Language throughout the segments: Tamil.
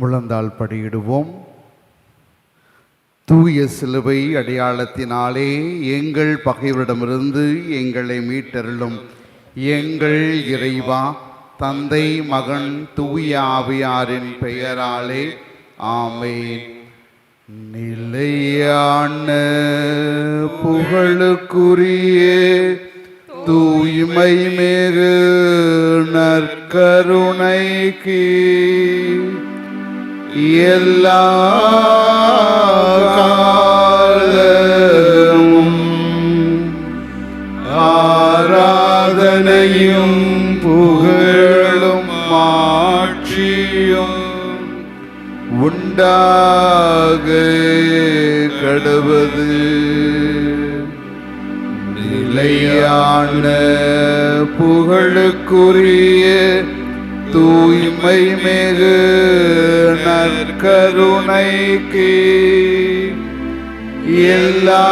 முழந்தால் படியிடுவோம். தூய சிலுவை அடையாளத்தினாலே எங்கள் பகைவரிடமிருந்து எங்களை மீட்டருளும். எங்கள் இறைவா தந்தை மகன் தூய ஆவியாரின் பெயராலே ஆமே நிலையான புகழுக்குரிய தூய்மை மேறு நற்கருணைக்கு எல்லா காலமும் ஆராதனையும் புகழும் மாட்சியும் உண்டாக கடவது. நிலையான புகழுக்குரிய தூய்மை மிகு நற்கருணைக்கு எல்லா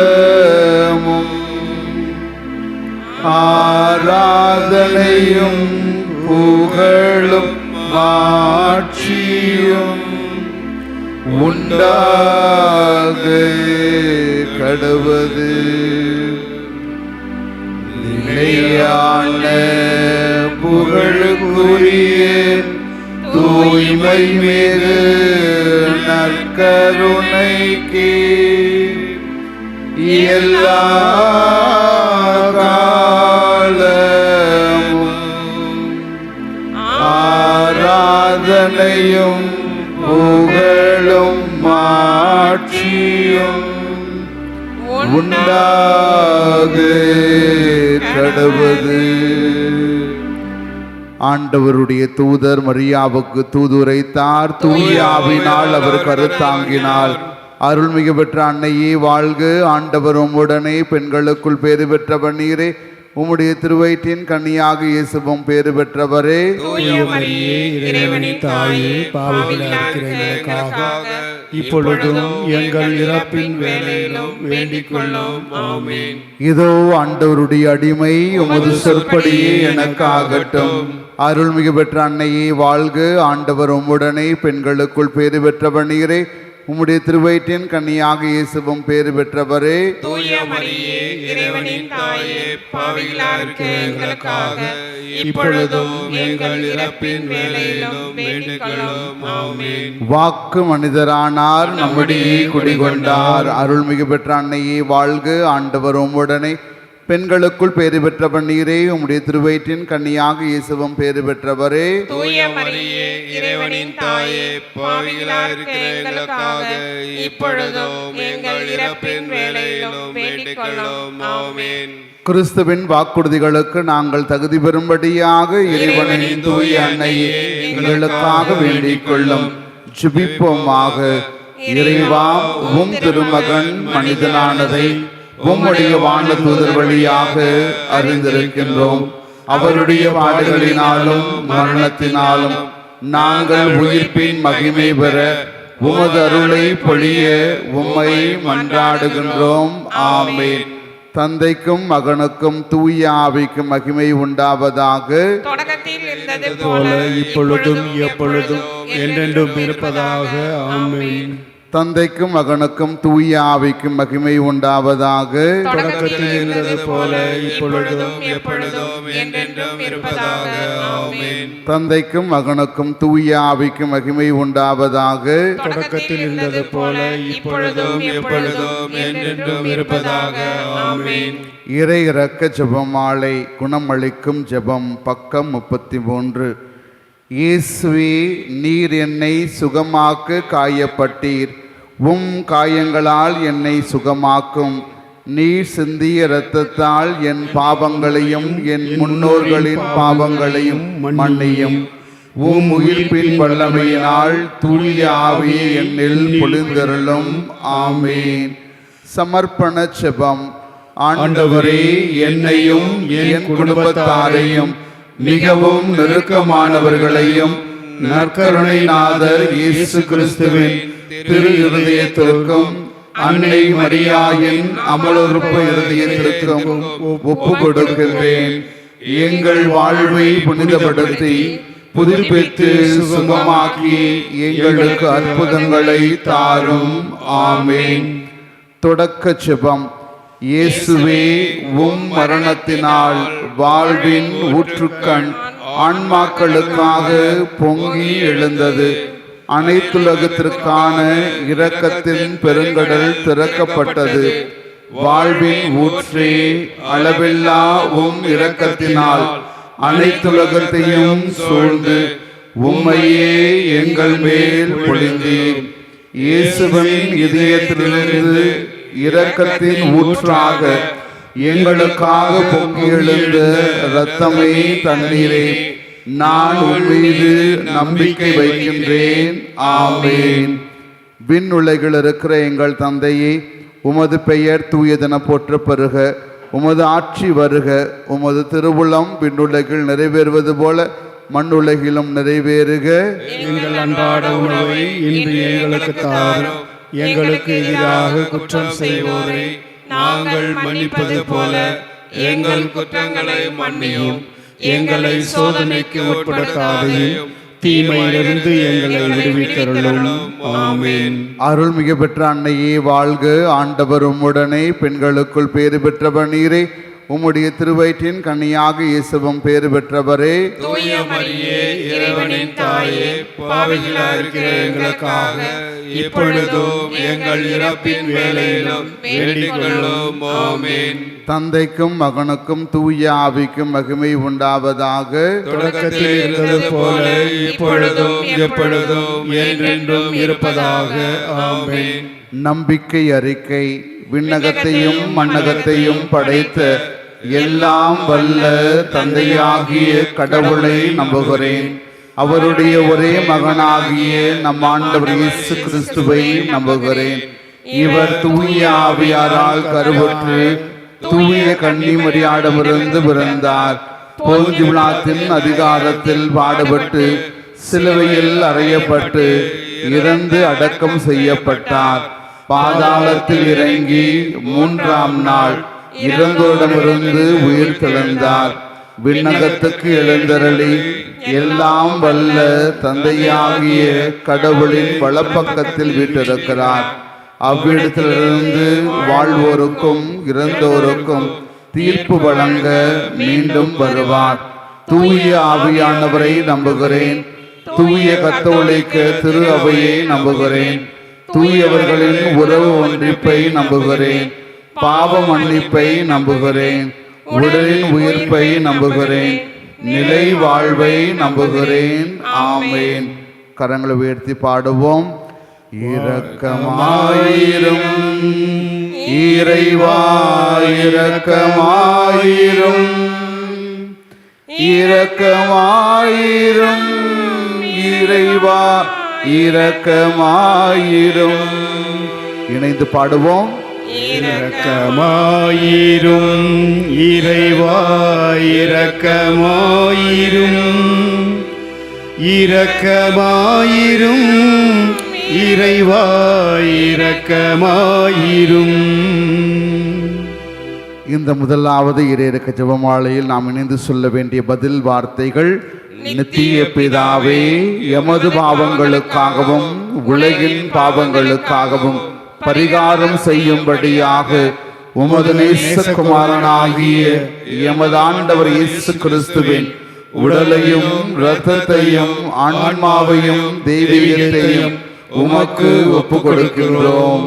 காலமும் ஆராதனையும் புகழும் மாட்சியும் உண்டாக கடவது நிலையான புகழுக்குரிய தூய்மை மீது நற்கருணைக்கு எல்லா ஆராதனையும் புகழும் மாட்சியும் உண்டாகு. ஆண்டவருடைய தூதர் மரியாவுக்கு தூதுரைத்தார். தூயாவினால் அவர் கருத்தாங்கினாள் அருள்மிகு பெற்ற அன்னையே வாழ்க. ஆண்டவர் உம்முடனே பெண்களுக்குள் பேறு பெற்றவர் நீரே. உம்முடைய திருவயிற்றின் கன்னியாக இயேசுவும் பேறு பெற்றவரே. இப்பொழுதும் எங்கள் இறப்பின் வேலையிலும் வேண்டிக் கொள்ளும். இதோ ஆண்டவருடைய அடிமை உமது சொற்படியே எனக்கு ஆகட்டும் அருள்மிகு பெற்ற அன்னையே வாழ்க. ஆண்டவர் உம்முடனே பெண்களுக்குள் பேறு பெற்றவர் நீரே. உம்முடைய திருவயிற்றின் கன்னியாக இயேசுவும் பேறு பெற்றவரே. தூய மரியே இறைவனின் தாயே பாவிகளா இருக்கிற எங்களுக்காக. இப்பொழுதும் எங்கள் இறப்பின் வேலையிலும் ஆமென். வாக்கு மனிதரானார் நம்முடைய குடிகொண்டார். அருள்மிகு பெற்ற அன்னையே வாழ்க. ஆண்டவர் உம்முடனே பெண்களுக்குள் பேறு பெற்றவர் நீரே உம்முடைய திருவயிற்றின் கன்னியாக இயேசுவும் பேறு பெற்றவரே. தூய மரியே இறைவனின் தாயே பாவிகளா இருக்கிற எங்களுக்காக இப்பொழுதும் எங்கள் இறப்பின் வேலையிலும் வேண்டிக் கொள்ளும் ஆமென். கிறிஸ்துவின் வாக்குறுதிகளுக்கு நாங்கள் தகுதி பெறும்படியாக இறைவனின் தூய அன்னையே எங்களுக்காக வேண்டிக் கொள்ளும் ஜுபிப்போமாக. இறைவா உம் திருமகன் மனிதனானதை உம்முடைய வான தூதர் வழியாக அறிந்திருக்கின்றோம். அவருடைய பாடுகளினாலும் மரணத்தினாலும் நாங்கள் உயிர்ப்பின் மகிமை பெற உமது அருளை பொழிய உம்மை மன்றாடுகின்றோம். ஆமென். தந்தைக்கும் மகனுக்கும் தூய ஆவிக்கும் மகிமை உண்டாவதாக தொடக்கத்தில் இருந்தது போல இப்பொழுதும் எப்பொழுதும் என்றென்றும் இருப்பதாக. ஆமென். தந்தைக்கும் மகனுக்கும் தூய ஆவிக்கும் மகிமை உண்டாவதாக. தொடக்கத்தில் இருந்தது போல இப்பொழுதும் எப்பொழுதும் என்றென்றும் இருப்பதாக. ஆமென். தந்தைக்கும் மகனுக்கும் தூய ஆவிக்கும் மகிமை உண்டாவதாக. தொடக்கத்தில் இருந்தது போல இப்பொழுதும் எப்பொழுதும் என்றென்றும் இருப்பதாக. ஆமென். இறை இறக்க ஜெபமாலை குணமளிக்கும் ஜெபம் பக்கம் முப்பத்தி மூன்று. இயேசுவே நீர் என்னை சுகமாக்க காயப்பட்டீர். உம் காயங்களால் என்னை சுகமாக்கும். நீர் சிந்திய இரத்தத்தால் என் பாவங்களையும் என் முன்னோர்களின் பாவங்களையும் மண்ணையும் உம் உயிர்ப்பின் வல்லமையினால் தூய ஆவியை என்னில் பொழிந்தருளும். ஆமேன். சமர்ப்பண செபம். ஆண்டவரே என்னையும் என் குடும்பத்தாரையும் மிகவும் நெருக்கமானவர்களையும் நற்கருணைநாதர் இயேசு கிறிஸ்துவின் திரு இருதயத்திற்கும் அன்னை மரியாயின் அமலுறுப்பு இருதயத்திற்கும் ஒப்பு கொடுக்கின்றேன் எங்கள் வாழ்வை புனிதப்படுத்தி புதுப்பித்து சுகமாக்கி எங்களுக்கு அற்புதங்களை தாரும். ஆமேன். தொடக்க செபம். இயேசுவே உம் மரணத்தினால் வாழ்வின் ஊற்றுக்கண் ஆன்மாக்களுக்காக பொங்கி எழுந்தது. அனைத்துலகத்திற்கான இரக்கத்தின் பெருங்கடல் திறக்கப்பட்டது. வாழ்வின் ஊற்றே அளவில்லா உம் இரக்கத்தினால் அனைத்துலகத்தையும் சூழ்ந்து உம்மையே எங்கள் மேல் பொழிந்தீர். இயேசுவின் இதயத்திலிருந்து இரக்கத்தின் ஊற்றாக எங்களுக்காக பொங்கி எழுந்த இரத்தமே தண்ணீரே. நான் மீது நம்பிக்கை வைக்கின்றேன். ஆமேன். விண்ணுலகில் இருக்கிற எங்கள் தந்தையே உமது பெயர் தூயதென போற்ற பெறுக. உமது ஆட்சி வருக. உமது திருவுளம் விண்ணுலகில் நிறைவேறுவது போல மண்ணுலகிலும் நிறைவேறுக. எங்கள் அன்றாட உணவை இன்று எங்களுக்கு தாரும். எங்களுக்கு எதிராக குற்றம் செய்வோரை நாங்கள் மன்னிப்பது போல எங்கள் குற்றங்களை மன்னியும். எங்களை சோதனைக்கு உட்படுத்தாதையும் தீமையிலிருந்து எங்களை விடுவித்தருளும். ஆமென். அருள்மிகு பெற்ற அன்னையே வாழ்க. ஆண்டவர் உம்முடனே பெண்களுக்குள் பேறு பெற்றவர் நீரே. உம்முடைய திருவயிற்றின் கன்னியாக இயேசுவும் பேறு பெற்றவரே. தூய மரியே இறைவனின் தாயே பாவிகளாக இருக்கிற எங்களுக்காக இப்பொழுதும் எங்கள் இறப்பின் வேளையிலும் வேண்டிக் கொள்ளும் ஆமென். தந்தைக்கும் மகனுக்கும் தூய ஆவிக்கும் மகிமை உண்டாவதாக. தொடக்கத்தில் இருந்தது போல இப்பொழுதும் எப்பொழுதும் என்றென்றும் இருப்பதாக. ஆமென். நம்பிக்கை அறிக்கை விண்ணகத்தையும் மண்ணகத்தையும் படைத்த எல்லாம் வல்ல தந்தையாகிய கடவுளை நம்புகிறேன். அவருடைய ஒரே மகனாகிய நம் ஆண்டவர் இயேசு கிறிஸ்துவை நம்புகிறேன். இவர் தூய ஆவியாரால் கருவுற்று தூய கன்னிமரியாடமிருந்து பிறந்தார். போஞ்சுலாத்தின் அதிகாரத்தில் பாடுபட்டு சிலுவையில் அறையப்பட்டு இறந்து அடக்கம் செய்யப்பட்டார். பாதாளத்தில் இறங்கி மூன்றாம் நாள் இறந்தோரிடமிருந்து உயிர் தெழுந்தார் விண்ணகத்துக்கு எழுந்தருளி எல்லாம் வல்ல தந்தையாகிய கடவுளின் வலப்பக்கத்தில் வீட்டிருக்கிறார். அவ்விடத்திலிருந்து வாழ்வோருக்கும் இறந்தோருக்கும் தீர்ப்பு வழங்க மீண்டும் வருவார். தூய ஆவியானவரை நம்புகிறேன். தூய கத்தோலிக்க திரு அவையை நம்புகிறேன். தூயவர்களின் உறவு ஒன்றிப்பை நம்புகிறேன். பாவ மன்னிப்பை நம்புகிறேன். உடலின் உயிர்ப்பை நம்புகிறேன். நிலை வாழ்வை நம்புகிறேன். ஆமேன். கரங்களை உயர்த்தி பாடுவோம். இரக்கமாயிரும். இறைவாயிரக்கமாயிரும். இரக்கமாயிரும். இறைவா இரக்கமாயிரும். இணைந்து பாடுவோம். இரக்கமாயிரும். இறைவாயிரக்கமாயிரும். இரக்கமாயிரும். இறைவாயிரக்கமாயிரும். இந்த முதலாவது இறையிறக்க ஜெபமாலையில் நாம் இணைந்து சொல்ல வேண்டிய பதில் வார்த்தைகள் நித்திய பிதாவே எமது பாவங்களுக்காகவும் உலகின் பாவங்களுக்காகவும் பரிகாரம் செய்யும்படியாக உமது நேசகுமாரனாகிய எமது ஆண்டவர் இயேசு கிறிஸ்துவின் உடலையும் இரத்தத்தையும் ஆன்மாவையும் தெய்வீகத்தையும் உமக்கு ஒப்பு கொடுக்கின்றோம்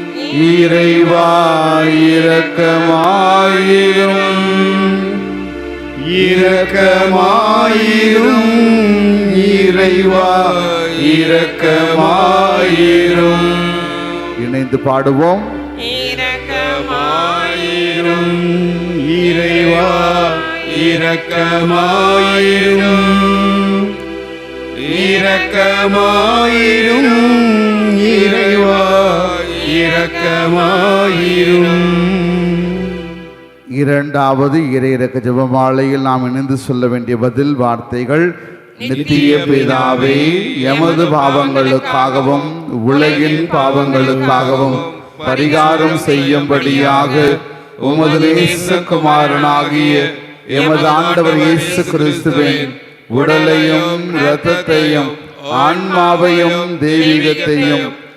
இறைவா இரக்கமாயிரும் இரக்கமாயிரும். இறைவா இரக்கமாயிரும். இணைந்து பாடுவோம். இரக்கமாயிரும். இறைவா இரக்கமாயிரும். இரக்கமாயிரும். இறைவா இரக்கமாயிரும். இரண்டாவது இறையிறக்க ஜபமாலையில் நாம் இணைந்து சொல்ல வேண்டிய பதில் வார்த்தைகள் நித்திய பிதாவே எமது பாவங்களுக்காகவும் உலகின் பாவங்களுக்காகவும் பரிகாரம் செய்யும்படியாக உமது நேசகுமாரனாகிய எமது ஆண்டவர் இயேசு கிறிஸ்துவின் உடலையும் இரத்தத்தையும் ஆன்மாவையும் தெய்வீகத்தையும்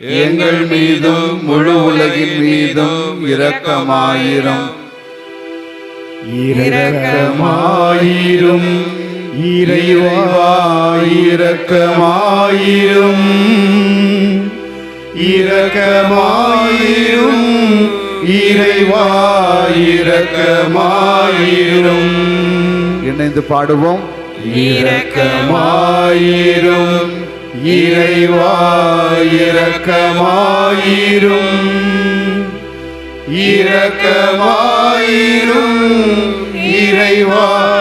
எங்கள் மீதும் முழு உலகின் மீதும் இரக்கமாயிரும். இரக்கமாயிரும். இறைவா இரக்கமாயிரும். இரக்கமாயிரும் இறைவா இரக்கமாயிரும் இணைந்து பாடுவோம். இரக்கமாயிரும். இறைவாயிரக்கமாயிரும். இரக்கமாயிரும் இரக்கமாயிரும் இறைவா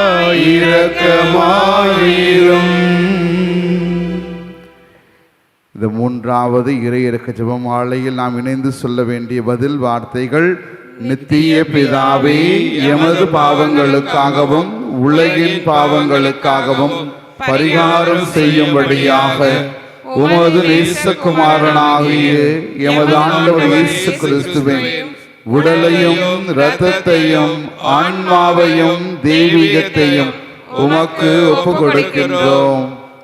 மூன்றாவது இறை இறக்க ஜபம் ஆலையில் நாம் இணைந்து சொல்ல வேண்டிய பதில் வார்த்தைகள் நித்திய பிதாவே எமது பாவங்களுக்காகவும் உலகின் பாவங்களுக்காகவும் பரிகாரம் செய்யும்படியாக உமது நேசகுமாரனாகிய எமது ஆண்டவர் இயேசு கிறிஸ்துவின் உடலையும் இரத்தத்தையும் ஆன்மாவையும் தெய்வீகத்தையும் உமக்கு ஒப்பு கொடுக்கின்றோம்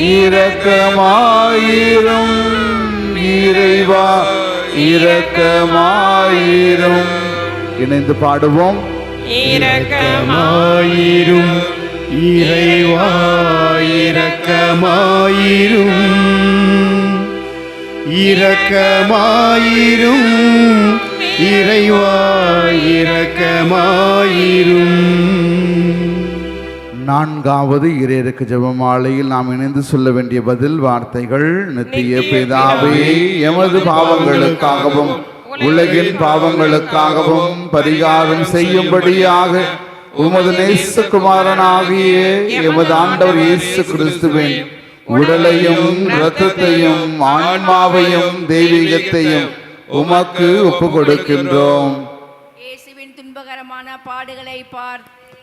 இரக்கமாயிரும். இறைவா இரக்கமாயிரும். இணைந்து பாடுவோம். இரக்கமாயிரும். இறைவா இரக்கமாயிரும். இரக்கமாயிரும். இறைவா இரக்கமாயிரும். நான்காவது இறையருக்கு ஜெபமாலையில் நாம் இணைந்து சொல்ல வேண்டிய பதில் வார்த்தைகள் நித்திய பிதாவே எமது பாவங்களுக்காகவும் உலகின் பாவங்களுக்காகவும் பரிகாரம் செய்யும்படியாக உமது நேசகுமாரனாகிய எமது ஆண்டவர் இயேசு கிறிஸ்துவின் உடலையும் இரத்தத்தையும் ஆன்மாவையும் தெய்வீகத்தையும் உமக்கு ஒப்பு கொடுக்கின்றோம் இயேசுவின் துன்பகரமான பாடுகளை பார்த்து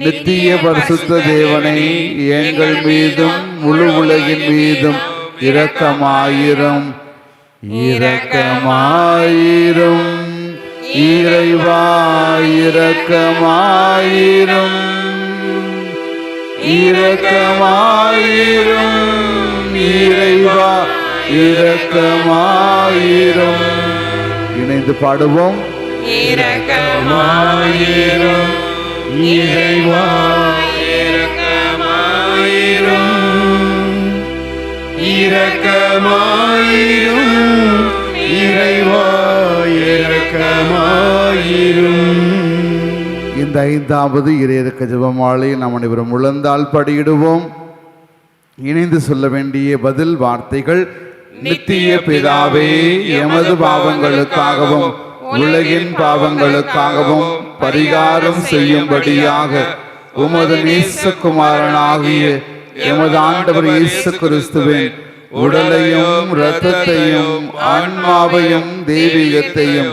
நித்திய பரிசுத்த தேவனை எங்கள் மீதும் முழு உலகின் மீதும் இரக்கமாயிரும். இரக்கமாயிரும். இறைவா இரக்கமாயிரும். இரக்கமாயிரும் இறைவா இரக்கமாயிரும் இணைந்து பாடுவோம். இரக்கமாயிரும். இறைவா இரக்கமாயிரும் இறைவா இரக்கமாயிரும் இந்த ஐந்தாவது இறையிறக்க ஜபமாலை நாம் அனைவரும் முழந்தால் படியிடுவோம். இணைந்து சொல்ல வேண்டிய பதில் வார்த்தைகள் நித்திய பிதாவே எமது பாவங்களுக்காகவும் உலகின் பாவங்களுக்காகவும் பரிகாரம் செய்யும்படியாக உமது நேசகுமாரனாகிய எமது ஆண்டவர் இயேசு கிறிஸ்துவின் உடலையும் இரத்தத்தையும் ஆன்மாவையும் தெய்வீகத்தையும்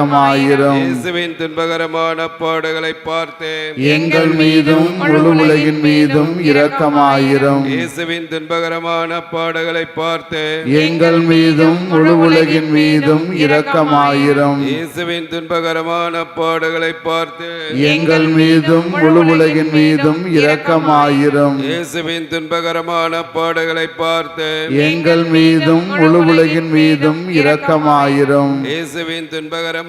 இரக்கமாயிரும் இயேசுவின் துன்பகரமான பாடுகளை பார்த்து. எங்கள் மீதும் முழு உலகின் மீதும் இரக்கமாயிரும். இயேசுவின் துன்பகரமான பாடுகளை பார்த்து. எங்கள் மீதும் முழு உலகின் மீதும் இரக்கமாயிரும். இயேசுவின் துன்பகரமான பாடுகளை பார்த்து. எங்கள் மீதும் முழு உலகின் மீதும் இரக்கமாயிரும். இயேசுவின் துன்பகரமான பாடுகளை பார்த்து. எங்கள் மீதும் முழு உலகின் மீதும் இரக்கமாயிரும். இயேசுவின் துன்பகரமான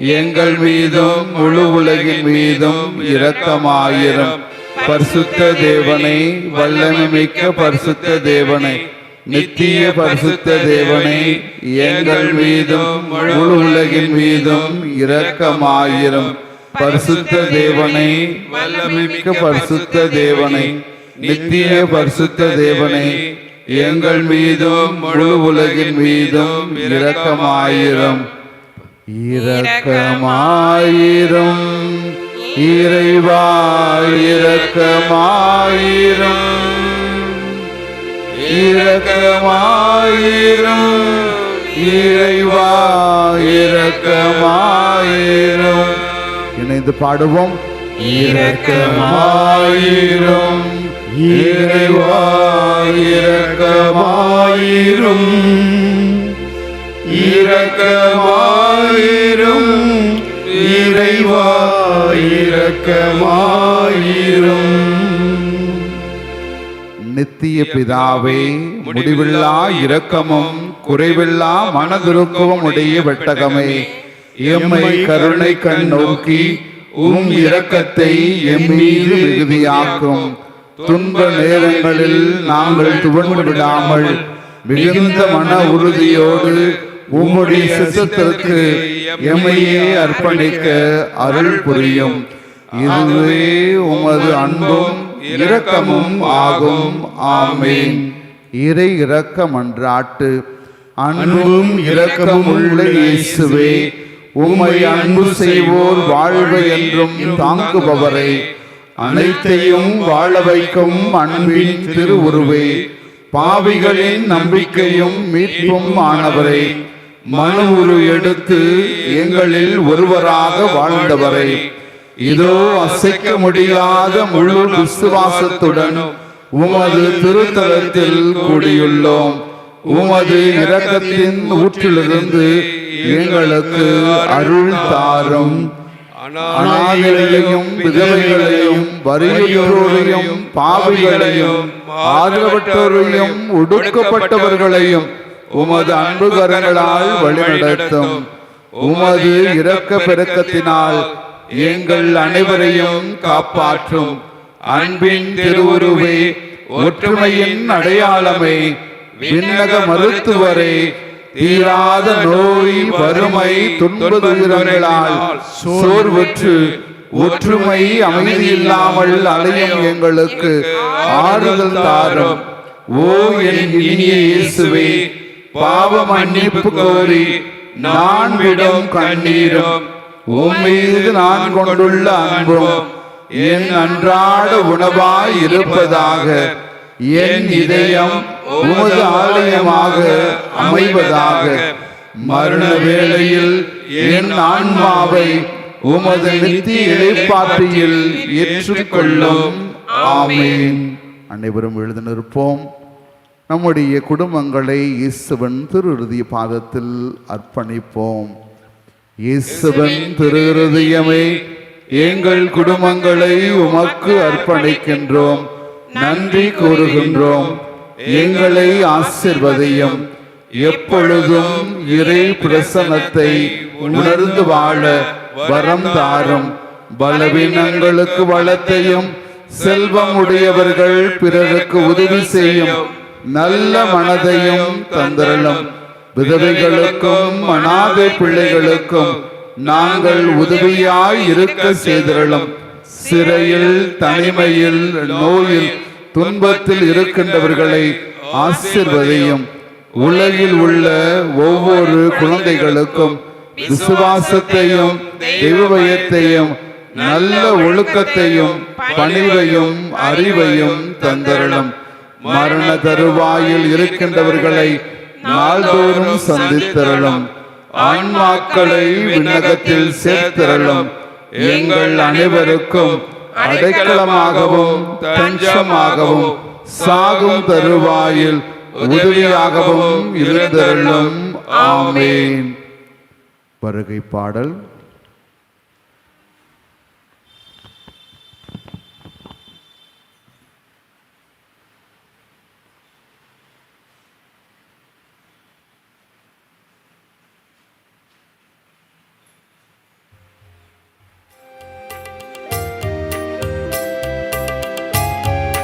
எங்கள் மீதும் முழு உலகின் மீதும் இரக்கமாயிரம் பரிசுத்த தேவனை வல்லமிக்க பரிசுத்த தேவனை நித்திய பரிசுத்த தேவனை எங்கள் மீதும் முழு உலகின் மீதும் இரக்கமாயிரம். பரிசுத்த தேவனை வல்லமிக்க பரிசுத்த தேவனை நித்திய பரிசுத்த தேவனை எங்கள் மீதும் முழு உலகின் மீதும் இரக்கமாயிரும். இரக்கமாயிரும். இறைவா இரக்கமாயிரும். இரக்கமாயிரும். இறைவா இரக்கமாயிரும். இணைந்து பாடுவோம். இரக்கமாயிரும். இறைவா இரக்கமாயிரும். இரக்கமாயிரும். இறைவா இரக்கமாயிரும். நித்திய பிதாவே முடிவில்லா இரக்கமும் குறைவில்லா மனதுருக்கமும் உடைய வெட்டகமே. எம்மை கருணை கண் நோக்கி உம் இரக்கத்தை எம்மீது மிகுதியாக்கும். துன்ப நேரங்களில் நாங்கள் துவண்டு விடாமல் மிகுந்த மன உறுதியோடு உம்முடைய சித்தத்திற்கு எம்மையே அர்ப்பணிக்க அருள் புரியும். இதுவே உமது அன்பும் இரக்கமும் ஆகும். ஆமேன். இறை இரக்கம் அன்றாட்டு அன்பும் இரக்கமும் உள்ள இயேசுவே உம்மை அன்பு செய்வோர் வாழ்வு என்றும் தாங்குபவரை. அனைத்தையும் வாழ வைக்கும் அன்பின் திருவுருவே. பாவிகளின் நம்பிக்கையும் மீட்பும் ஆனவரை. மனு உரு எடுத்து எங்களில் ஒருவராக வாழ்ந்தவரை. இதோ அசைக்க முடியாத முழு விசுவாசத்துடன் உமது திருத்தலத்தில் கூடியுள்ளோம். உமது இரக்கத்தின் ஊற்றிலிருந்து எங்களுக்கு அருள் தாரும். அனாதைகளையும் விதவைகளையும் வறியோரையும் பாவிகளையும் ஆதரவற்றோரையும் ஒடுக்கப்பட்டவர்களையும் உமது அன்பு கரங்களால் வழிநடத்தும். உமது இரக்க பெருக்கத்தினால் எங்கள் அனைவரையும் காப்பாற்றும். அன்பின் திருவுருவே ஒற்றுமையின் அடையாளமே. விண்ணக மருத்துவரே தீராத நோய் வறுமை துன்ப துயரங்களால் சோர்வுற்று. ஒற்றுமை அமைதி இல்லாமல் அலையும் எங்களுக்கு ஆறுதல் தாரும். ஓ என் இனிய இயேசுவே பாவ மன்னிப்பு கோரி நான் விடும் கண்ணீரும் உம் மீது நான் கொண்டுள்ள அன்பும் என் அன்றாட உணவாய் இருப்பதாக என் இதயம் உமது ஆலயமாக அமைவதாக. மரண வேளையில் என் ஆன்மாவை உமது நித்திய இழைப்பாற்றியில் ஏற்றுக்கொள்ளும். ஆமேன். அனைவரும் எழுதினிருப்போம். இருப்போம் நம்முடைய குடும்பங்களை இயேசுவன் திருருதிய பாதத்தில் அர்ப்பணிப்போம். இயேசுவன் திருருதியமே எங்கள் குடும்பங்களை உமக்கு அர்ப்பணிக்கின்றோம். நன்றி கூறுகின்றோம். எங்களை ஆசிர்வதையும் எப்பொழுதும் இறை பிரசனத்தை உணர்ந்து வாழ வரம் தாரும். பலவீனங்களுக்கு வளத்தையும் செல்வம் உடையவர்கள் பிறருக்கு உதவி செய்யும் நல்ல மனதையும் தந்திரலும். விதவைகளுக்கும் அனாதை பிள்ளைகளுக்கும் நாங்கள் உதவியாய் இருக்க செய்திரலும். சிறையில் தனிமையில் நோயில் துன்பத்தில் இருக்கின்றவர்களை ஆசிர்வதையும். உலகில் உள்ள ஒவ்வொரு குழந்தைகளுக்கும் விசுவாசத்தையும் தெய்வயத்தையும் நல்ல ஒழுக்கத்தையும் பணிவையும் அறிவையும் தந்தரலும். மரண தருவாயில் இருக்கின்றவர்களை நாள்தோறும் சந்தித்திரளும். ஆன்மாக்களை விண்ணகத்தில் சேர்த்திரளும். எங்கள் அனைவருக்கும் அடைக்கலமாகவும் தஞ்சமாகவும் சாகும் தருவாயில் உதவியாகவும் இருந்தருளும். ஆமேன். வருகை பாடல்.